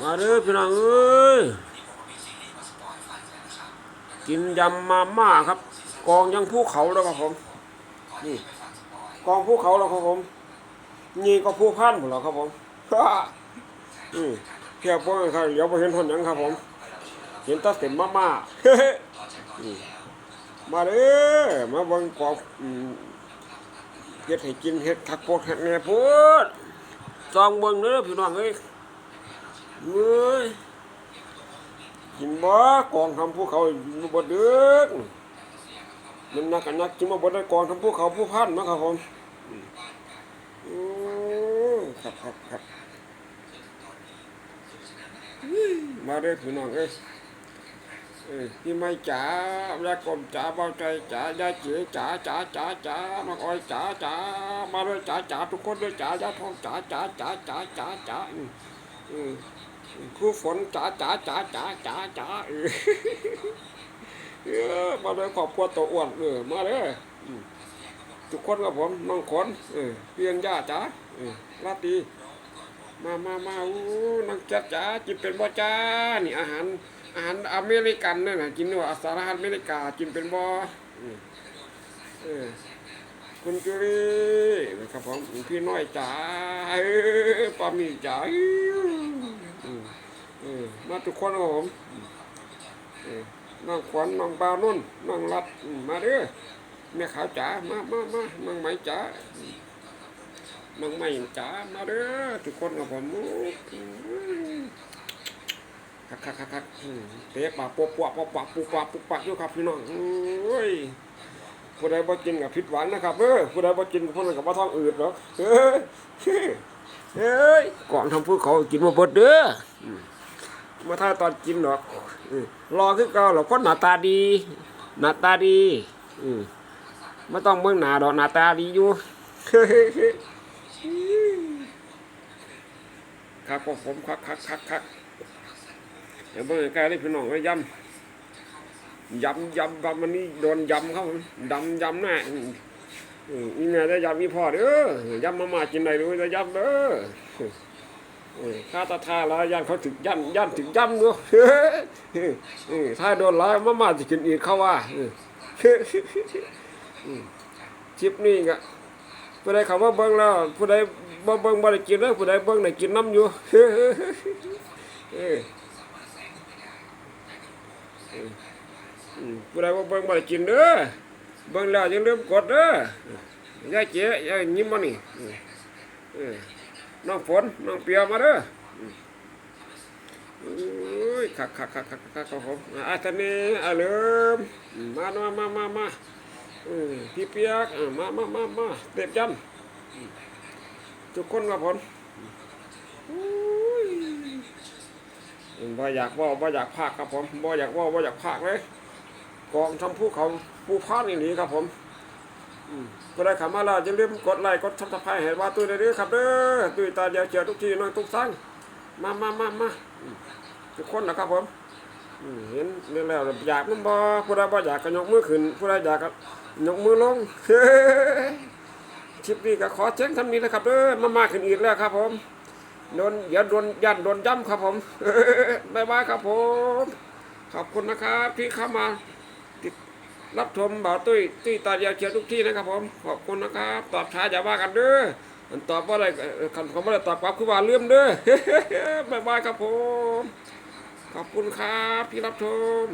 มาเด้อพี่น้องเอ้ยกินยำมาม่าครับ กองยังภูเขาแล้วครับผมนี่กองภูเขาแล้วครับผมนี่ก็ภูพันหมดแล้วครับผมอืมเพียบพวกนี้ครับเดี๋ยวไปเห็นคนหยังครับผม เห็นแตาเต็มมาม่าอืมมาเด้อมาเบิ่งกองอืมเฮ็ดให้กินเฮ็ดคักโพดคักแหน่โพดซองเบิ่งเด้อพี่น้องเอ้ย เอ้ยกินบ่กองทำภูเขาบ่เด้อมันนักกันนักกินมาบ่ได้กองทำภูเขาผู้พันนะครับผมมอืมครับครับครับอุ้ยมาเด้อพี่น้องเอ้ยเอพี่ไม่จ๋าแล้กลมจ๋าเบาใจจ๋ายาเจ๋จ๋าจ๋าจ๋าจ๋ามาอ้อยจ๋าจ๋ามาเลยจ๋าจ๋าทุกคนเลยจ๋ายาทองจ๋าจ๋าจ๋าจ๋าจ๋าจ๋า ครูฝนจ๋าจ๋าจ๋าจ๋าจ๋าจ๋าเออมาเลยขอบครัวตัวอ้วนเออมาเลยทุกคนกับผมน้องขนเออเพียงย่าจ๋าเออลาตีมามามาอู้น้องจ๋าจ๋าจิบเป็นบ่จ้านี่อาหารอาหารอเมริกันนั่นนะกินว่าสหรัฐอเมริกากินเป็นบ่อืมเออคุณจุรีนะครับผมพี่น้อยจ๋าเออปามีจ๋าเออ มาทุกคนครับผมน้องขวัญน้องบานุ่นน้องรัดมาเด้อแม่ขาวจ๋ามามามาน้องไหมจ๋าน้องไหมจ๋ามาเด้อทุกคนครับผมอืมคักคักคักเตะปากปวกปวกปวกปากปุกปากปุกปากอยู่ครับพี่น้องเอ้ยผู้ใดบ่กินกับผิดหวังนะครับเออผู้ใดบ่กินกับพวกนั้นกับบ่ท้องอืดหรอกเฮ้ยเฮ้ยก่อนทำพูดเขากินมาเบิดเด้อ มาถ้าตอนกินหรอกรอคือเก่าหรอกคนหน้าตาดี หน้าตาดีอืมไม่ต้องเบิ่งหน้าดอกหน้าตาดีอยู่ครับผมคักคักคักคักเดี๋ยวเบิ่งใกล้ๆเลยพี่น้องไว้ยำย้ำย้ำแบบมันนี่โดนย้ำครับผมดำยำแน่อืมอืมอีแม่ได้ย้ำอีพ่อเด้อยำมามากินได้ด้วยได้ยำเด้อเออ ข้าตาทาล้วยันเขาถึงยันยันถึงยำด้วยเฮ้ยถ้าโดนร้ายมามาจะกินอีกเขาว่าเฮ้ยอืมชิปนี่ก็ผู้ใดเขาว่าเบิ่งแล้วผู้ใดบ่เบิ่งบ่ได้กินเลยผู้ใดเบิ่งได้กินน้ำอยู่เฮ้ยผู้ใดว่าเบิ่งบ่ได้กินเด้อเบิ่งแล้วอย่าลืมกดเด้อยายเจ๊ยายยิ้มมานี่ น้องฝนน้องเปียมาเด้ออุ้ยขักคักคักคักคักครับผมอาทานีอาเลิมอืมามามามามาพี่เปียกมามามามาเต็บยันอืมทุกคนครับผมบ่อยากว่าบ่อยากพากครับผมบ่อยากว่าบ่อยากพากเลยกองทำภูเขาภูพานอีหลีครับผม ก็ได้ขามาแล้วอย่าลืมกดไลค์กดซับสไครต์ให้ว่าตุ้ยได้เด้อครับเด้อตุ้ยตาเดียวเจอทุกทีน้อยทุกสั่งมามามามาทุกคนนะครับผมเห็นเรื่องแล้วอยากมันบ่ผู้ใดบ่อยากก็ยกมือขึ้นผู้ใดอยากก็ยกมือลงเฮ้ยคลิปนี้ก็ขอเช็คทำนี้นะครับเด้อมามาขึ้นอีกแล้วครับผมโดนอย่าโดนยันโดนย้ำครับผมบ๊ายบายครับผม ขอบคุณนะครับที่เข้ามา รับชมบ่าวตุ้ยตุ้ยตาเดียวเชียร์ทุกที่นะครับผมขอบคุณนะครับตอบช้าอย่าว่ากันเด้ออันตอบว่าอะไรคำคำว่าอะไรตอบกลับคือว่าเลื่อมเด้อบ๊ายบายครับผม ขอบคุณครับที่รับชม